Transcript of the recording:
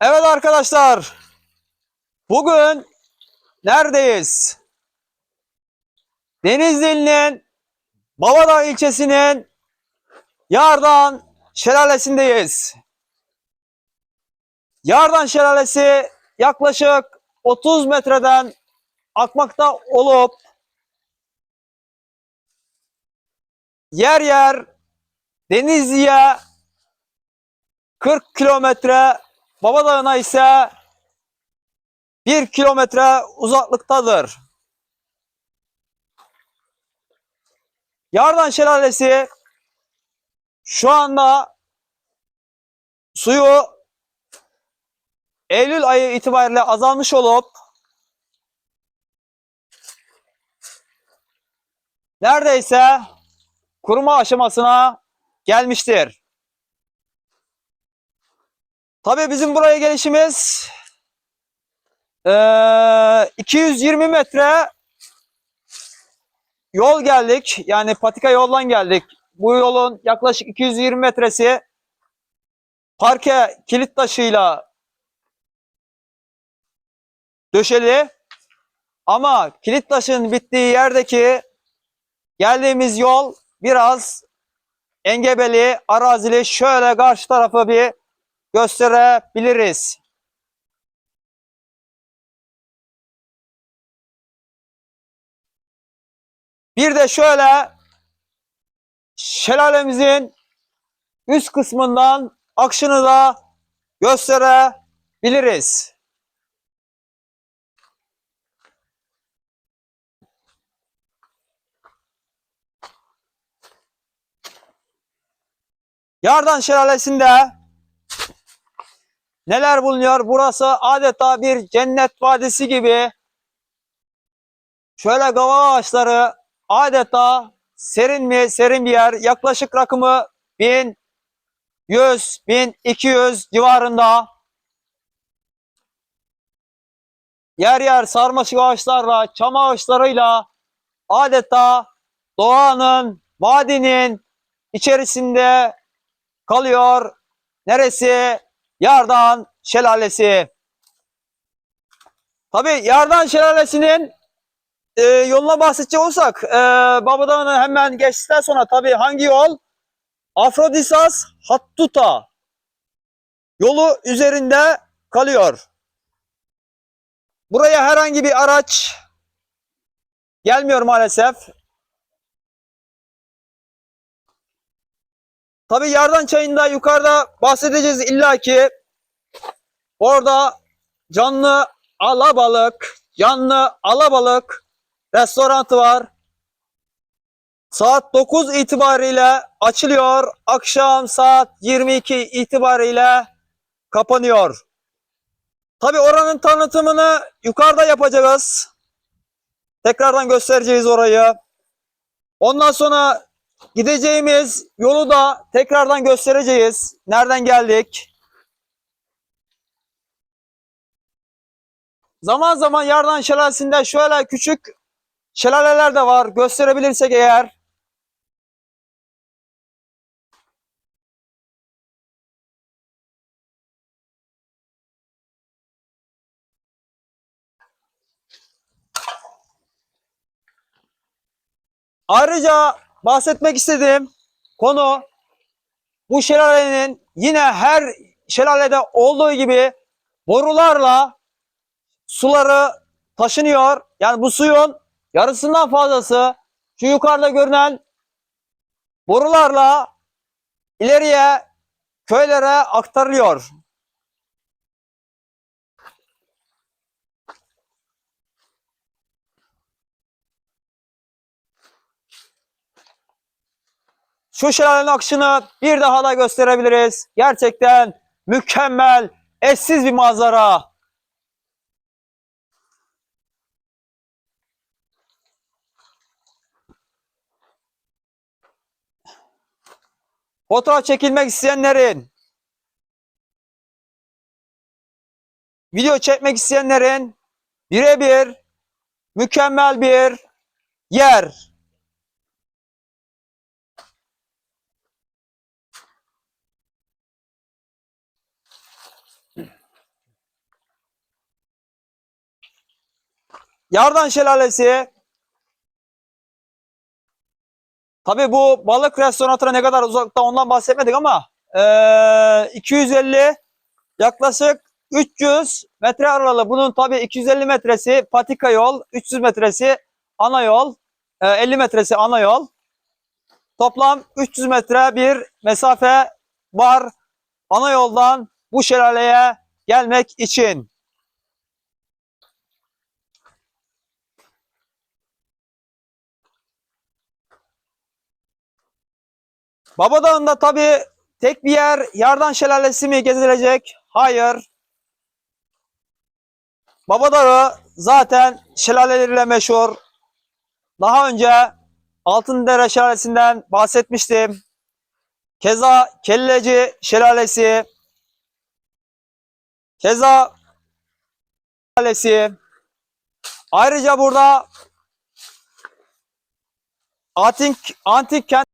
Evet arkadaşlar. Bugün neredeyiz? Denizli'nin Babadağ ilçesinin Yardan Şelalesi'ndeyiz. Yardan Şelalesi yaklaşık 30 metreden akmakta olup yer yer Denizli'ye 40 kilometre Babadağ'ına ise 1 kilometre uzaklıktadır. Yardan Şelalesi şu anda suyu Eylül ayı itibariyle azalmış olup neredeyse kuruma aşamasına gelmiştir. Tabii bizim buraya gelişimiz eee, 220 metre yol geldik. Yani patika yoldan geldik. Bu yolun yaklaşık 220 metresi parke kilit taşıyla döşeli. Ama kilit taşın bittiği yerdeki geldiğimiz yol biraz engebeli, arazili. Şöyle karşı tarafı bir gösterebiliriz. Bir de şöyle şelalemizin üst kısmından akışını da gösterebiliriz. Yardan Şelalesi'nde neler bulunuyor? Burası adeta bir cennet vadisi gibi. Şöyle kava ağaçları adeta serin mi serin bir yer. Yaklaşık rakımı 1100 1200 civarında. Yer yer sarmaşık ağaçlarla, çam ağaçlarıyla adeta doğanın, vadinin içerisinde kalıyor. Neresi? Yardan Şelalesi. Tabi Yardan Şelalesi'nin e, yoluna bahsedecek olursak e, Babadağ'ını hemen geçtikten sonra tabi hangi yol? Afrodisas Hattuta yolu üzerinde kalıyor. Buraya herhangi bir araç gelmiyor maalesef. Tabi Yardan Çayı'nda yukarıda bahsedeceğiz illaki. Orada canlı alabalık, canlı alabalık restoranı var. Saat 9 itibariyle açılıyor. Akşam saat 22 itibariyle kapanıyor. Tabi oranın tanıtımını yukarıda yapacağız. Tekrardan göstereceğiz orayı. Ondan sonra Gideceğimiz yolu da tekrardan göstereceğiz. Nereden geldik? Zaman zaman Yardan Şelalesi'nde şöyle küçük şelaleler de var. Gösterebilirsek eğer. Ayrıca bahsetmek istediğim konu bu şelalenin yine her şelalede olduğu gibi borularla suları taşınıyor. Yani bu suyun yarısından fazlası şu yukarıda görünen borularla ileriye köylere aktarılıyor. Şu şelalenin akışını bir daha da gösterebiliriz. Gerçekten mükemmel, eşsiz bir manzara. Fotoğraf çekilmek isteyenlerin, video çekmek isteyenlerin birebir mükemmel bir yer. Yardan Şelalesi. Tabii bu balık restoranına ne kadar uzakta ondan bahsetmedik ama eee, 250 yaklaşık 300 metre aralığı. Bunun tabii 250 metresi patika yol, 300 metresi ana yol, eee, 50 metresi ana yol. Toplam 300 metre bir mesafe var ana yoldan bu şelaleye gelmek için. Baba Dağı'nda tabii tek bir yer Yardan Şelalesi mi gezilecek? Hayır. Baba Dağı zaten şelaleleriyle meşhur. Daha önce Altındere Şelalesi'nden bahsetmiştim. Keza Kelleci Şelalesi, keza Şelalesi. Ayrıca burada antik, antik kent